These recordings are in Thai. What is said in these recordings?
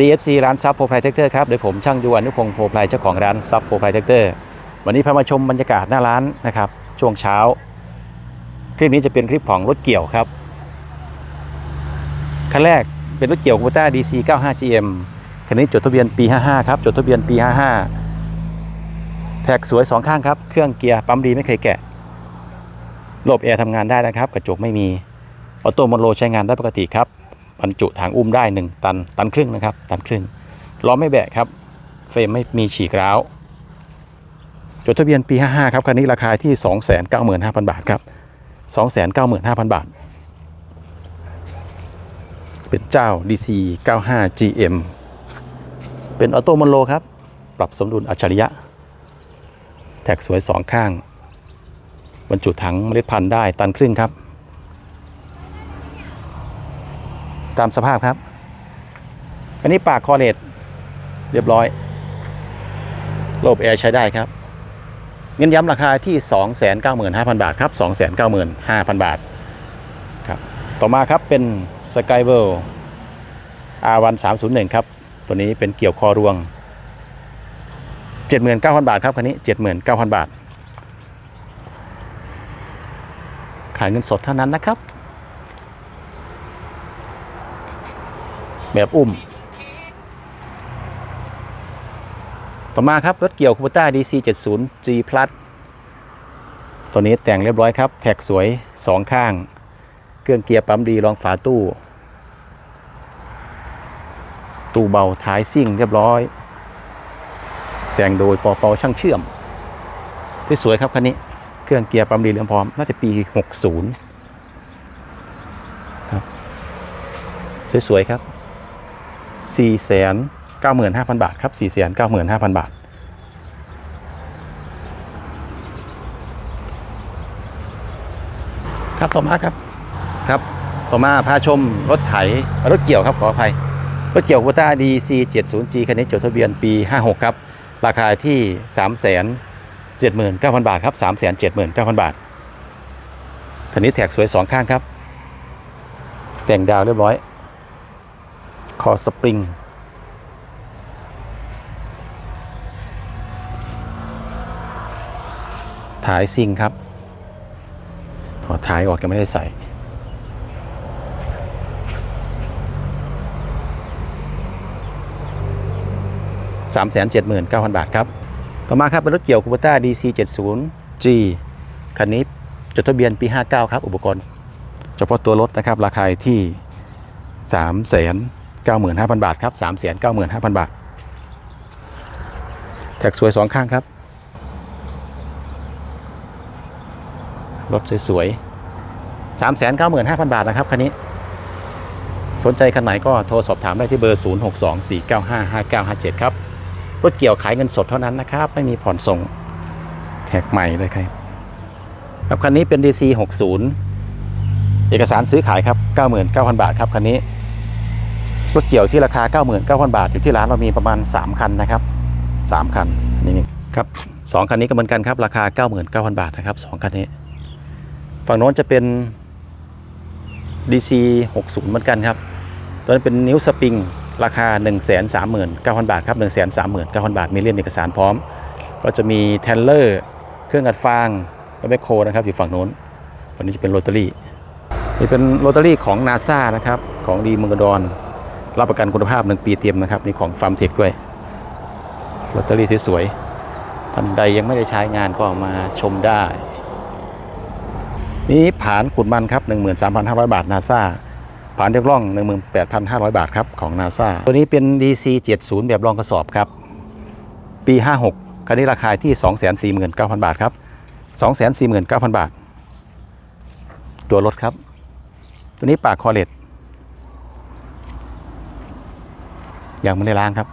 DFC ร้านซับโพไพรเทคเตอร์ครับ โดยผมช่างยวนอนุพงศ์โพไพรเจ้าของร้านซับโพไพรเทคเตอร์วันนี้พามาชมบรรยากาศหน้าร้านนะครับ ช่วงเช้า คลิปนี้จะเป็นคลิปของรถเกี่ยวครับ คันแรกเป็นรถเกี่ยวคูต้า DC 95 GM คันนี้จดทะเบียนปี 55 ครับ จดทะเบียนปี 55แท็กสวยสองข้างครับ เครื่องเกียร์ปั๊มดีไม่เคยแกะโลบแอร์ทำงานได้นะครับ กระจกไม่มี ออโต้มอนโลใช้งานได้ปกติครับ บรรจุถังอุ้มได้ 1 ตัน ตันครึ่งนะครับ ตันครึ่งล้อไม่แบะครับ เฟรมไม่มีฉีกร้าว จดทะเบียนปี 55 ครับคันนี้ราคาที่ 295,000 บาทครับ 295,000 บาท เป็นเจ้า DC 95 GM เป็นออโต้มอนโลครับ ปรับสมดุลอัจฉริยะ แท็กสวยสองข้าง บรรจุถังเมล็ดพันธุ์ได้ตันครึ่งครับ ตามสภาพครับ อันนี้ปากคอเลตเรียบร้อยโลบแอร์ใช้ได้ครับ เงินย้ำราคาที่ 295,000 บาทครับ 295,000 บาทครับต่อมาครับเป็น Skywell R1301 ครับ ตัวนี้เป็นเกี่ยวคอรวง 79,000 บาทครับคันนี้ 79,000 บาท ขายเงินสดเท่านั้นนะครับ แบบอุ้ม ต่อมาครับ รถเกี่ยวคูปต้า DC 70 G Plus ตัวนี้แต่งเรียบร้อยครับ แท็กสวย 2 ข้าง เครื่องเกียร์ปั๊มดีรองฝาตู้ ตู้เบาท้ายซิ่งเรียบร้อย แต่งโดยปอปอช่างเชื่อมที่สวยครับคันนี้ เครื่องเกียร์ปั๊มดีเรียมพร้อม น่าจะปี 60 ครับ สวย ๆ ครับ 495,000 บาทครับ 495,000 บาท ครับต่อมาครับครับ ต่อมาพาชมรถไถรถเกี่ยวครับขออภัย รถเกี่ยวโคต้า DC 70G คันนี้จดทะเบียนปี 56 ครับ ราคาที่ 379,000 บาทครับ 379,000 บาทคันนี้แท็กสวย 2 ข้างครับ แต่งดาวเรียบร้อย คอสปริงท้ายซิงครับ ถอดท้ายออกยังไม่ได้ใส่ 379,000 บาทครับ ต่อมาครับเป็นรถเกี่ยวคูปต้า DC 70G คันนี้จดทะเบียนปี 59 ครับ อุปกรณ์ เฉพาะตัวรถนะครับ ราคาที่ 95,000 บาทครับ395,000 บาทแท็กสวยสองข้างครับ รถสวยๆ395,000 บาทนะครับคันนี้ สนใจคันไหนก็โทรสอบถามได้ที่เบอร์ 0624955957 ครับ รถเกี่ยวขายเงินสดเท่านั้นนะครับ ไม่มีผ่อนส่งแท็กใหม่เลยครับครับคันนี้เป็น DC 60 เอกสารซื้อขายครับ 99,000 บาทครับคันนี้ รถเกี่ยวที่ราคา 99,000 บาท อยู่ที่ร้านเรามีประมาณ 3 คันนะครับ 3 คันนี่ครับสองคันนี้ก็เหมือนกันครับ ราคา 99,000 บาทนะครับสองคันนี้ ฝั่งโน้นจะเป็น DC 60 เหมือนกันครับ ตัวนี้เป็นนิ้วสปริง ราคา 139,000 บาทครับ 139,000 บาท มีเล่มเอกสารพร้อม ก็จะมีแทนเลอร์ เครื่องอัดฟางและแมคโครนะครับอยู่ฝั่งโน้นฝั่งนี้จะเป็นโรตารี่นี่เป็นโรตารี่ของนาซานะครับ ของดีเมืองอุดร รับประกันคุณภาพ1ปีเต็มนะครับนี่ของฟาร์มเทคด้วยโรตารี่สวยๆท่านใดยังไม่ได้ใช้งานก็มาชมได้ นี่ผานขุดมันครับ 13,500 บาทนาซาผานเรียกร่อง 18,500 บาทครับของนาซาตัวนี้เป็น DC 70 แบบรองกระสอบครับ ปี 56คันนี้ราคาที่ 249,000 บาทครับ 249,000 บาท ตัวรถครับ ตัวนี้ปากคอเลต ยังไม่ได้ล้างครับ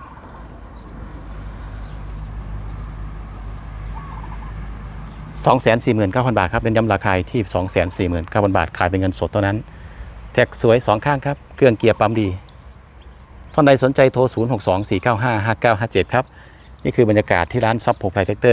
249,000 บาทครับเป็นย้ำราคาที่249,000 บาท ขายเป็นเงินสดเท่านั้น แท็กสวย 2 ข้างครับ เครื่องเกียร์ปั๊มดี ท่านใดสนใจโทร 0624955957 ครับ นี่คือบรรยากาศที่ร้านซับโพไพรเทเตอร์